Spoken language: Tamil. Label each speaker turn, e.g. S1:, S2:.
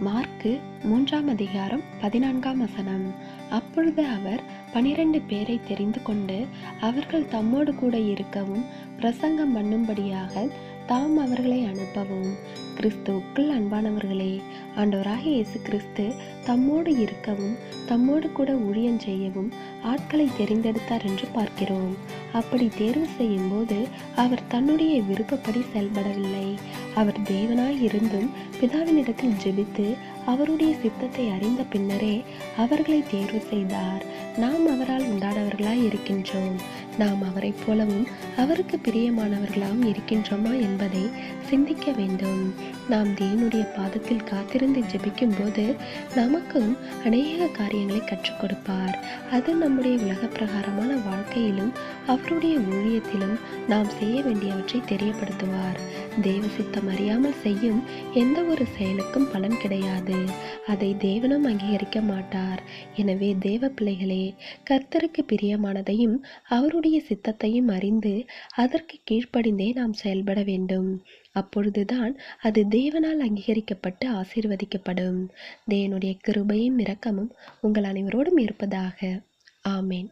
S1: மார்க்கு மூன்றாம் அதிகாரம் பதினான்காம் வசனம். அப்பொழுது அவர் பனிரெண்டு பேரை தெரிந்து கொண்டு அவர்கள் தம்மோடு கூட இருக்கவும் பிரசங்கம் பண்ணும்படியாக தாம் அவர்களை அனுப்பவும். கிறிஸ்துவுக்குள் அன்பானவர்களே ஆண்டவராகிய இயேசு கிறிஸ்து தம்மோடு இருக்கவும் தம்மோடு கூட ஊழியம் செய்யவும் ஆட்களை தெரிந்தெடுத்தார் என்று பார்க்கிறோம். அப்படி தேர்வு செய்யும் போது அவர் தன்னுடைய விருப்பப்படி செயல்படவில்லை. அவர் தேவனாய் இருந்தும் பிதாவினிடத்தில் ஜெபித்து அவருடைய சித்தத்தை அறிந்த பின்னரே அவர்களை தேர்வு செய்தார். நாம் அவரால் உண்டானவர்களாய் இருக்கின்றோம். நாம் அவரைப் போலவும் அவருக்கு பிரியமானவர்களாகவும் இருக்கின்றோமா என்பதை சிந்திக்க வேண்டும். நாம் தேவனுடைய பாதத்தில் காத்திருந்து ஜெபிக்கும் போது நமக்கும் அநேக காரியங்களை கற்றுக் கொடுப்பார் அது நம்முடைய உலக பிரகாரமான வாழ்க்கையிலும் அவருடைய ஊழியத்திலும் நாம் செய்ய வேண்டியவற்றை தெரியப்படுத்துவார். தேவ சித்தம் அறியாமல் செய்யும் எந்த ஒரு செயலுக்கும் பலன் கிடையாது. அதை தேவனும் அங்கீகரிக்க மாட்டார். எனவே தேவ பிள்ளைகளே கர்த்தருக்கு பிரியமானதையும் அவருடைய சித்தத்தையும் அறிந்து அதற்கு கீழ்ப்படிந்தே நாம் செயல்பட வேண்டும். அப்பொழுதுதான் அது தேவனால் அங்கீகரிக்கப்பட்டு ஆசீர்வதிக்கப்படும். தேவனுடைய கிருபையும் இரக்கமும் உங்கள் அனைவரோடும் இருப்பதாக. ஆமேன்.